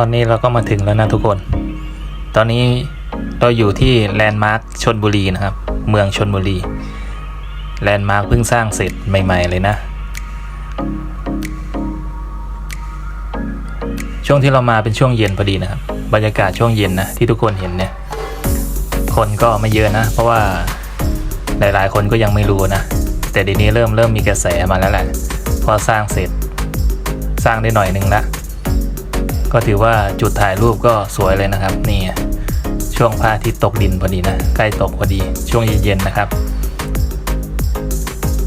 ตอนนี้เราก็มาถึงแล้วนะทุกคน ตอนนี้เราอยู่ที่แลนด์มาร์คชนบุรีนะครับ เมืองชนบุรี แลนด์มาร์คเพิ่งสร้างเสร็จใหม่ ๆ เลยนะ ช่วงที่เรามาเป็นช่วงเย็นพอดีนะครับ บรรยากาศช่วงเย็นนะที่ทุกคนเห็นเนี่ย คนก็ไม่เยอะนะ เพราะว่าหลายๆ คนก็ยังไม่รู้นะ แต่เดี๋ยวนี้เริ่มเริ่มมีกระแสมาแล้วแหละ พอสร้างเสร็จ สร้างได้หน่อยนึงละ ก็ถือว่าจุดถ่ายรูปก็สวยเลยนะครับ นี่ช่วงพระอาทิตย์ตกดินพอดีนะ ใกล้ตกพอดี ช่วงเย็นๆนะครับ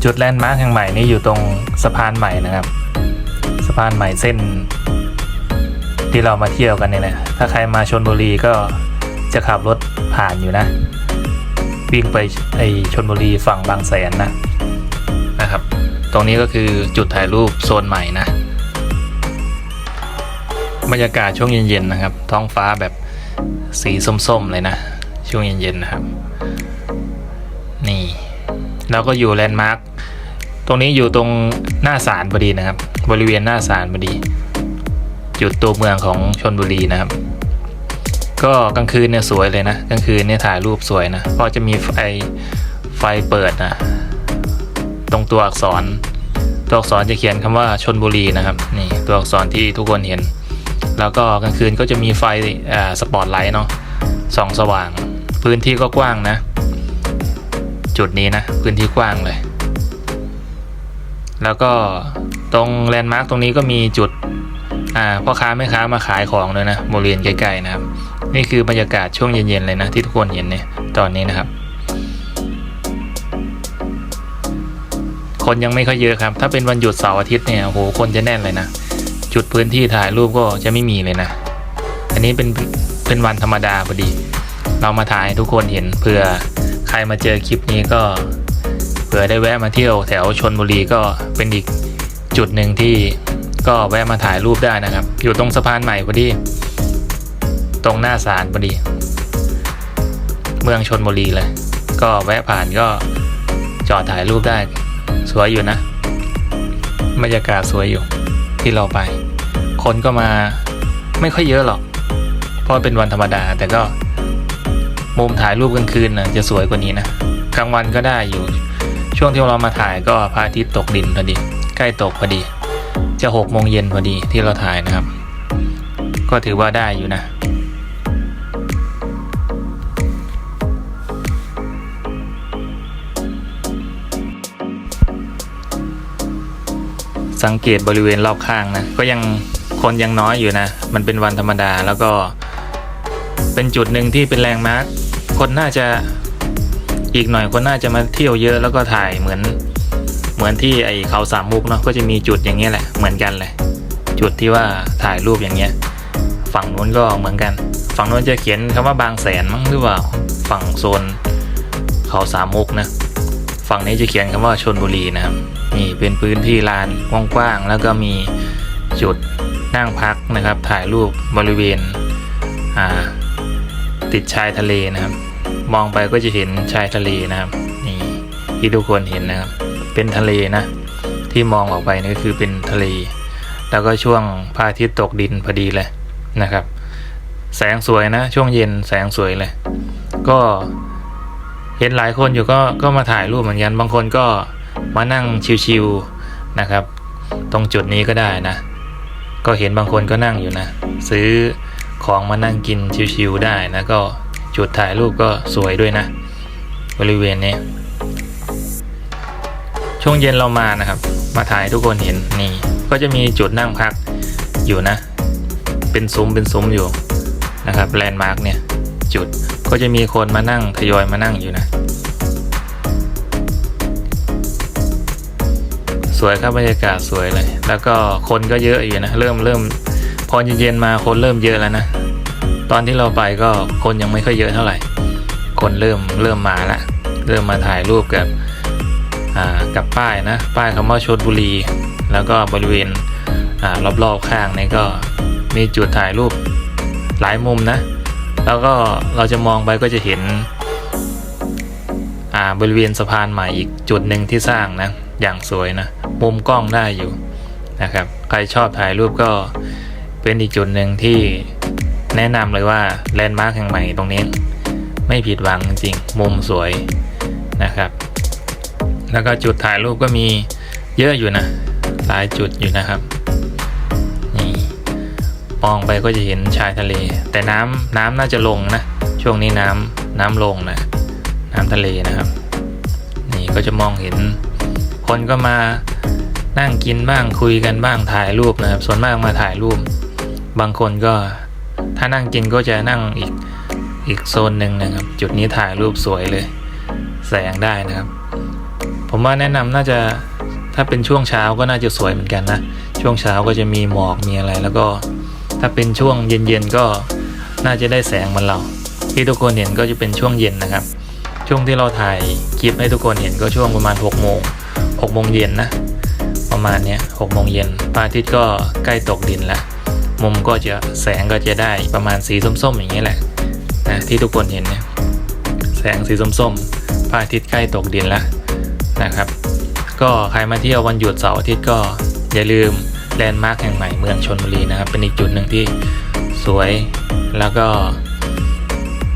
จุดแลนด์มาร์คแห่งใหม่นี้อยู่ตรงสะพานใหม่นะครับ สะพานใหม่เส้น ที่เรามาเที่ยวกันเนี่ยนะถ้าใครมาชนบุรีก็จะขับรถผ่านอยู่นะ วิ่งไปไอชนบุรีฝั่งบางแสนนะนะครับ ตรงนี้ก็คือจุดถ่ายรูปโซนใหม่นะ บรรยากาศช่วงเย็นๆนะครับ ท้องฟ้าแบบสีส้มๆเลยนะ ช่วงเย็นๆนะครับ นี่เราก็อยู่แลนด์มาร์คตรงนี้อยู่ตรงหน้าศาลพอดีนะครับ บริเวณหน้าศาลพอดี จุดตัวเมืองของชนบุรีนะครับ ก็กลางคืนเนี่ยสวยเลยนะกลางคืนเนี่ยถ่ายรูปสวยนะเพราะจะมีไฟไฟเปิดนะตรงตัวอักษร ตัวอักษรจะเขียนคำว่าชนบุรีนะครับ นี่ตัวอักษรที่ทุกคนเห็น แล้วก็กลางคืนก็จะมีไฟสปอตไลท์เนาะส่องสว่าง พื้นที่ก็กว้างนะ จุดนี้นะ พื้นที่กว้างเลย แล้วก็ตรงแลนด์มาร์คตรงนี้ก็มีจุดพ่อค้าแม่ค้ามาขายของเลยนะบริเวณใกล้ๆนะครับ นี่คือบรรยากาศช่วงเย็นๆเลยนะที่ทุกคนเห็นเนี่ยตอนนี้นะครับ คนยังไม่ค่อยเยอะครับ ถ้าเป็นวันหยุดเสาร์อาทิตย์เนี่ยโอ้โหคนจะแน่นเลยนะ จุดพื้นที่ถ่ายรูปก็จะไม่มีเลยนะ อันนี้เป็นเป็นวันธรรมดาพอดี เรามาถ่ายให้ทุกคนเห็นเผื่อใครมาเจอคลิปนี้ก็เผื่อได้แวะมาเที่ยวแถวชนบุรีก็เป็นอีกจุดหนึ่งที่ก็แวะมาถ่ายรูปได้นะครับ อยู่ตรงสะพานใหม่พอดี ตรงหน้าศาลพอดี เมืองชนบุรีเลย ก็แวะผ่านก็จอดถ่ายรูปได้ สวยอยู่นะบรรยากาศสวยอยู่ ที่เราไป คนก็มาไม่ค่อยเยอะหรอก เพราะเป็นวันธรรมดา แต่ก็มุมถ่ายรูปกลางคืนนะจะสวยกว่านี้นะกลางวันก็ได้อยู่ ช่วงที่เรามาถ่ายก็พระอาทิตย์ตกดินพอดี ใกล้ตกพอดี จะหกโมงเย็นพอดีที่เราถ่ายนะครับ ก็ถือว่าได้อยู่นะ สังเกตบริเวณรอบข้างนะ ก็ยังคนยังน้อยอยู่นะ มันเป็นวันธรรมดาแล้วก็เป็นจุดหนึ่งที่เป็นแรงมาร์คคนน่าจะอีกหน่อยคนน่าจะมาเที่ยวเยอะแล้วก็ถ่ายเหมือน เหมือนที่ไอเขาสามมุกเนาะก็จะมีจุดอย่างเงี้ยแหละเหมือนกันเลย จุดที่ว่าถ่ายรูปอย่างเงี้ย ฝั่งนู้นก็เหมือนกัน ฝั่งนู้นจะเขียนคำว่าบางแสนมั้งหรือเปล่าฝั่งโซนเขาสามมุกนะ ฝั่งนี้จะเขียนคำว่าชนบุรีนะครับ นี่เป็นพื้นที่ลานกว้างๆแล้วก็มีจุดนั่งพักนะครับ ถ่ายรูปบริเวณติดชายทะเลนะครับ มองไปก็จะเห็นชายทะเลนะครับนี่ที่ทุกคนเห็นนะครับ เป็นทะเลนะ ที่มองออกไปนี่ก็คือเป็นทะเล แล้วก็ช่วงพระอาทิตย์ตกดินพอดีเลยนะครับ แสงสวยนะ ช่วงเย็นแสงสวยเลย ก็ เห็นหลายคนอยู่ก็ก็มาถ่ายรูปเหมือนกันบางคนก็มานั่งชิวๆนะครับ ตรงจุดนี้ก็ได้นะ ก็เห็นบางคนก็นั่งอยู่นะ ซื้อของมานั่งกินชิวๆได้นะก็จุดถ่ายรูปก็สวยด้วยนะ บริเวณนี้ ช่วงเย็นเรามานะครับ มาถ่ายทุกคนเห็นนี่ ก็จะมีจุดนั่งพักอยู่นะ เป็นซุ้มเป็นซุ้มอยู่นะครับแลนด์มาร์กเนี่ยจุด ก็จะมีคนมานั่งทยอยมานั่งอยู่นะ สวยครับบรรยากาศสวยเลย แล้วก็คนก็เยอะอยู่นะเริ่มเริ่มพอเย็นๆมาคนเริ่มเยอะแล้วนะตอนที่เราไปก็คนยังไม่ค่อยเยอะเท่าไหร่ คนเริ่มเริ่มมาละเริ่มมาถ่ายรูปกับอ่ากับป้ายนะ ป้ายคำว่าชลบุรี แล้วก็บริเวณอ่ารอบๆข้างนี่ก็มีจุดถ่ายรูปหลายมุมนะ แล้วก็เราจะมองไปก็จะเห็นอาบริเวณสะพานใหม่อีกจุดหนึ่งที่สร้างนะอย่างสวยนะมุมกล้องได้อยู่นะครับ ใครชอบถ่ายรูปก็เป็นอีกจุดหนึ่งที่แนะนำเลยว่าแลนด์มาร์คแห่งใหม่ตรงนี้ ไม่ผิดหวังจริงมุมสวยนะครับ แล้วก็จุดถ่ายรูปก็มีเยอะอยู่นะหลายจุดอยู่นะครับ มองไปก็จะเห็นชายทะเล แต่น้ำน้ำน่าจะลงนะ ช่วงนี้น้ำน้ำลงนะ น้ำทะเลนะครับ นี่ก็จะมองเห็น คนก็มานั่งกินบ้างคุยกันบ้างถ่ายรูปนะครับ ส่วนมากมาถ่ายรูป บางคนก็ถ้านั่งกินก็จะนั่งอีกอีกโซนหนึ่งนะครับ จุดนี้ถ่ายรูปสวยเลย แสงได้นะครับ ผมว่าแนะนำน่าจะถ้าเป็นช่วงเช้าก็น่าจะสวยเหมือนกันนะ ช่วงเช้าก็จะมีหมอกมีอะไรแล้วก็ ถ้าเป็นช่วงเย็นๆก็น่าจะได้แสงมันเรา ที่ทุกคนเห็นก็จะเป็นช่วงเย็นนะครับ ช่วงที่เราถ่ายคลิปให้ทุกคนเห็นก็ช่วงประมาณ6โมง6โมงเย็นนะประมาณเนี้ย6โมงเย็นพระอาทิตย์ก็ใกล้ตกดินแล้วมุมก็จะแสงก็จะได้ประมาณสีส้มๆอย่างนี้แหละนะที่ทุกคนเห็นเนี่ยแสงสีส้มๆพระอาทิตย์ใกล้ตกดินแล้วนะครับ ก็ใครมาเที่ยววันหยุดเสาร์อาทิตย์ก็อย่าลืม แลนด์มาร์คแห่งใหม่เมืองชนบุรีนะครับ เป็นอีกจุดหนึ่งที่สวยแล้วก็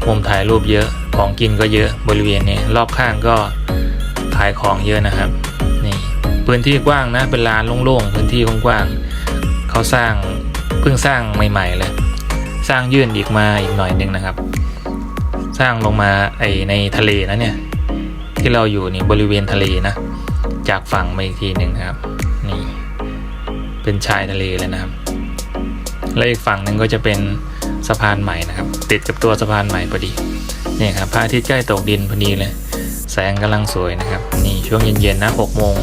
มุมถ่ายรูปเยอะของกินก็เยอะบริเวณนี้ รอบข้างก็ขายของเยอะนะครับนี่พื้นที่กว้างนะเป็นลานโล่งๆพื้นที่กว้างๆเขาสร้างเพิ่งสร้างใหม่ๆเลยสร้างยื่นอีกมาอีกหน่อยหนึ่งนะครับ สร้างลงมาไอในทะเลนะเนี่ยที่เราอยู่นี่บริเวณทะเลนะ จากฝั่งมาอีกทีหนึ่งครับ เป็นชายทะเลเลยนะครับ และอีกฝั่งหนึ่งก็จะเป็นสะพานใหม่นะครับ ติดกับตัวสะพานใหม่พอดีนี่ครับพระอาทิตย์ใกล้ตกดินพอดีเลย แสงกำลังสวยนะครับ นี่ช่วงเย็นๆนะหกโมง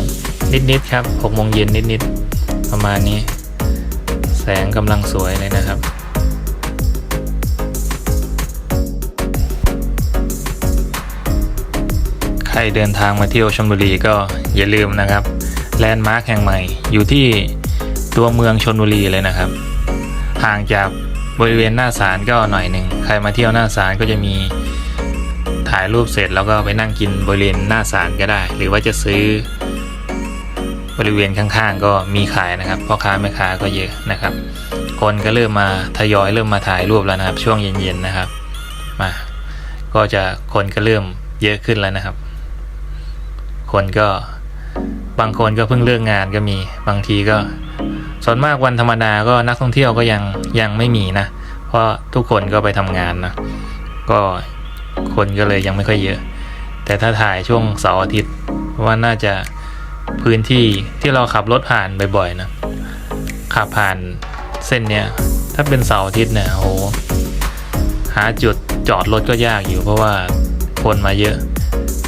นิดๆครับหกโมงเย็นนิดๆประมาณนี้ แสงกำลังสวยเลยนะครับใครเดินทางมาเที่ยวชลบุรีก็อย่าลืมนะครับ แลนด์มาร์คแห่งใหม่อยู่ที่ ตัวเมืองชลบุรีเลยนะครับ ห่างจากบริเวณหน้าศาลก็หน่อยหนึ่งใครมาเที่ยวหน้าศาลก็จะมีถ่ายรูปเสร็จแล้วก็ไปนั่งกินบริเวณหน้าศาลก็ได้ หรือว่าจะซื้อบริเวณข้างๆ ก็มีขายนะครับพ่อค้าแม่ค้าก็เยอะนะครับ คนก็เริ่มมาทยอยเริ่มมาถ่ายรูปแล้วนะครับ ช่วงเย็นๆนะครับมาก็จะคนก็เริ่มเยอะขึ้นแล้วนะครับ คนก็บางคนก็เพิ่งเลิกงานก็มีบางทีก็ ส่วนมากวันธรรมดาก็นักท่องเที่ยวก็ยังยังไม่มีนะ เพราะทุกคนก็ไปทำงานนะก็คนก็เลยยังไม่ค่อยเยอะ แต่ถ้าถ่ายช่วงเสาร์อาทิตย์ว่าน่าจะพื้นที่ที่เราขับรถผ่านบ่อยๆนะขับผ่านเส้นเนี้ยถ้าเป็นเสาร์อาทิตย์เนี่ยโหหาจุดจอดรถก็ยากอยู่เพราะว่าคนมาเยอะ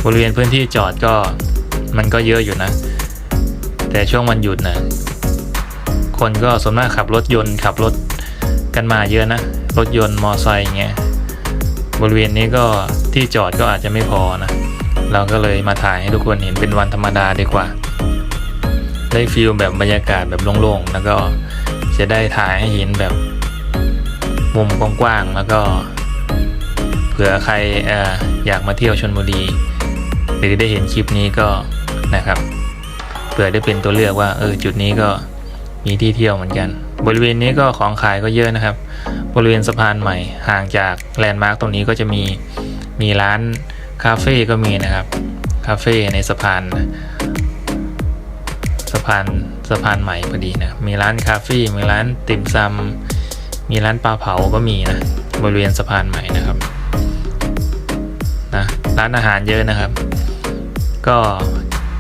บริเวณพื้นที่จอดก็มันก็เยอะอยู่นะ แต่ช่วงวันหยุดนะ คนก็ส่วนมากขับรถยนต์ขับรถกันมาเยอะนะ รถยนต์มอไซค์อย่างเงี้ยบริเวณนี้ก็ที่จอดก็อาจจะไม่พอนะ เราก็เลยมาถ่ายให้ทุกคนเห็นเป็นวันธรรมดาดีกว่า ได้ฟีลแบบบรรยากาศแบบโล่งๆ แล้วก็จะได้ถ่ายให้เห็นแบบมุมกว้างๆ แล้วก็ เผื่อใครอออยากมาเที่ยวชนบุรี หรือได้เห็นคลิปนี้ก็นะครับ เผื่อได้เป็นตัวเลือกว่าเออจุดนี้ก็ มีที่เที่ยวเหมือนกัน บริเวณนี้ก็ของขายก็เยอะนะครับ บริเวณสะพานใหม่ห่างจากแลนด์มาร์คตรงนี้ก็จะมีมีร้านคาเฟ่ก็มีนะครับ คาเฟ่ในสะพานสะพานสะพานใหม่พอดีนะ มีร้านคาเฟ่ มีร้านติ่มซำ มีร้านปลาเผาก็มีนะ บริเวณสะพานใหม่นะครับ นะ ร้านอาหารเยอะนะครับ ก็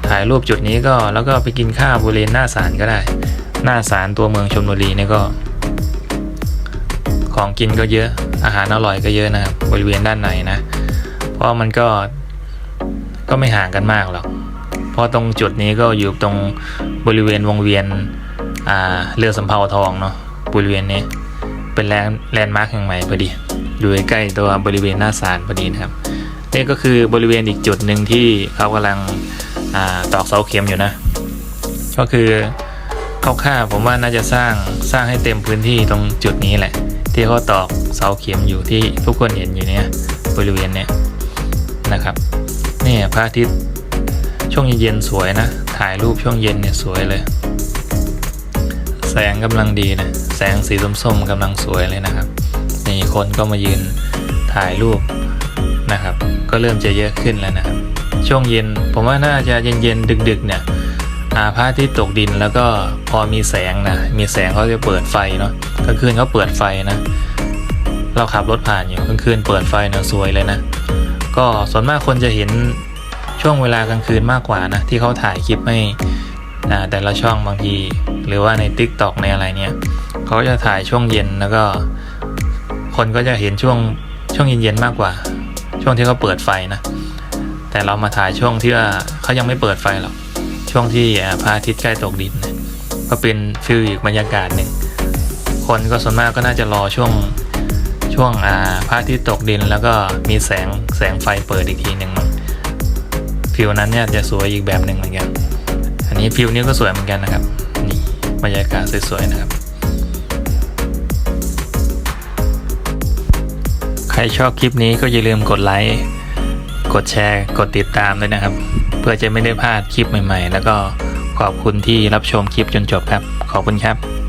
ถ่ายรูปจุดนี้ก็แล้วก็ไปกินข้าวบริเวณหน้าศาลก็ได้ หน้าศาลตัวเมืองชลบุรีนี่ก็ ของกินก็เยอะอาหารอร่อยก็เยอะนะครับบริเวณด้านในนะ เพราะมันก็ก็ไม่ห่างกันมากหรอกเพราะตรงจุดนี้ก็อยู่ตรงบริเวณวงเวียนอ่าเรือสำเภาทองเนาะบริเวณนี้เป็นแลนด์แลนด์มาร์คแห่งใหม่พอดีอยู่ใกล้ตัวบริเวณหน้าศาลพอดีนะครับนี่ก็คือบริเวณอีกจุดหนึ่งที่เขากำลังอาตอกเสาเข็มอยู่นะ ก็คือ คร่าวๆผมว่าน่าจะสร้างสร้างให้เต็มพื้นที่ตรงจุดนี้แหละ ที่เขาตอกเสาเข็มอยู่ที่ทุกคนเห็นอยู่เนี่ยบริเวณเนี้ยนะครับนี่พระอาทิตย์ช่วงเย็นๆสวยนะ ถ่ายรูปช่วงเย็นเนี่ยสวยเลยแสแสงกำลังดีนะแสงสีส้มๆกำลังสวยเลยนะครับนี่คนก็มายืนถ่ายรูปนะครับ ก็เริ่มจะเยอะขึ้นแล้วนะครับ ช่วงเย็นผมว่าน่าจะเย็นๆดึกๆเนี่ย อาพระอาทิตย์ตกดินแล้วก็พอมีแสงนะมีแสงเขาจะเปิดไฟเนาะกลางคืนเขาเปิดไฟนะ เราขับรถผ่านอยู่กลางคืนเปิดไฟเนี่ยสวยเลยนะ ก็ส่วนมากคนจะเห็นช่วงเวลากลางคืนมากกว่านะที่เขาถ่ายคลิปให้อ่แต่ละช่องบางที หรือว่าใน Tik t o อกในอะไรเนี่ยเขาจะถ่ายช่วงเย็นแล้วก็ คนก็จะเห็นช่วงช่วงเย็นๆมากกว่า ช่วงที่เขาเปิดไฟนะ แต่เรามาถ่ายช่วงที่ว่าเขายังไม่เปิดไฟหรอก ช่วงที่พระอาทิตย์ใกล้ตกดิน ก็เป็นฟิลอีกบรรยากาศหนึ่ง คนก็ส่วนมากก็น่าจะรอช่วงช่วงพระอาทิตย์ตกดิน แล้วก็มีแสงแสงไฟเปิดอีกทีหนึ่งฟิวนั้นเนี่ยจะสวยอีกแบบหนึ่งเหมือนกัน อันนี้ฟิวนี้ก็สวยเหมือนกันนะครับนี่บรรยากาศสวยๆนะครับ ใครชอบคลิปนี้ก็อย่าลืมกดไลค์ กดแชร์ กดติดตามด้วยนะครับ เพื่อจะไม่ได้พลาดคลิปใหม่ ๆ แล้วก็ขอบคุณที่รับชมคลิปจนจบครับ ขอบคุณครับ